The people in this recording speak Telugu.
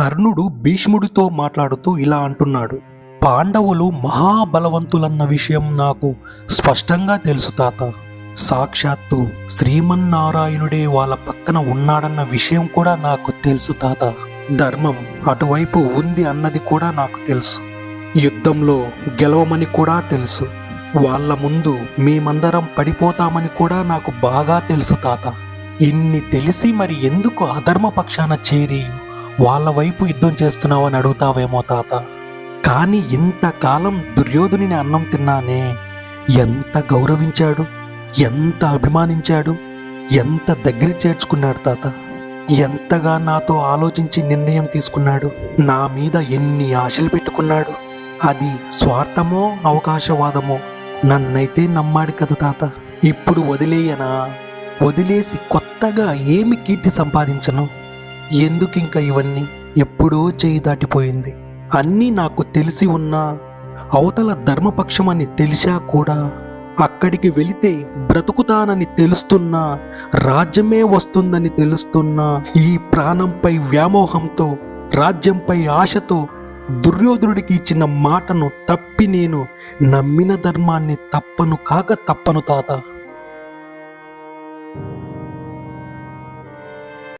కర్ణుడు భీష్ముడితో మాట్లాడుతూ ఇలా అంటున్నాడు. పాండవులు మహాబలవంతులన్న విషయం నాకు స్పష్టంగా తెలుసు తాత. సాక్షాత్తు శ్రీమన్నారాయణుడే వాళ్ళ పక్కన ఉన్నాడన్న విషయం కూడా నాకు తెలుసు తాత. ధర్మం అటువైపు ఉంది అన్నది కూడా నాకు తెలుసు. యుద్ధంలో గెలవమని కూడా తెలుసు. వాళ్ళ ముందు మేమందరం పడిపోతామని కూడా నాకు బాగా తెలుసు తాత. ఇన్ని తెలిసి మరి ఎందుకు అధర్మ పక్షాన చేరి వాళ్ళ వైపు యుద్ధం చేస్తున్నావని అడుగుతావేమో తాత. కానీ ఇంతకాలం దుర్యోధుని అన్నం తిన్నానే. ఎంత గౌరవించాడు ఎంత అభిమానించాడు ఎంత దగ్గర చేర్చుకున్నాడు తాత. ఎంతగా నాతో ఆలోచించి నిర్ణయం తీసుకున్నాడు నా మీద ఎన్ని ఆశలు పెట్టుకున్నాడు. అది స్వార్థమో అవకాశవాదమో నన్నైతే నమ్మాడు కదా తాత. ఇప్పుడు వదిలేయనా? వదిలేసి కొత్తగా ఏమి కీర్తి సంపాదించను? ఎందుకు ఇంకా ఇవన్నీ ఎప్పుడో చేయి దాటిపోయింది. అన్నీ నాకు తెలిసి ఉన్నా అవతల ధర్మపక్షం అని తెలిసా కూడా అక్కడికి వెళితే బ్రతుకుతానని తెలుస్తున్నా రాజ్యమే వస్తుందని తెలుస్తున్నా ఈ ప్రాణంపై వ్యామోహంతో రాజ్యంపై ఆశతో దుర్యోధనుడికి ఇచ్చిన మాటను తప్పి నేను నమ్మిన ధర్మాన్ని తప్పను కాక తప్పను తాత.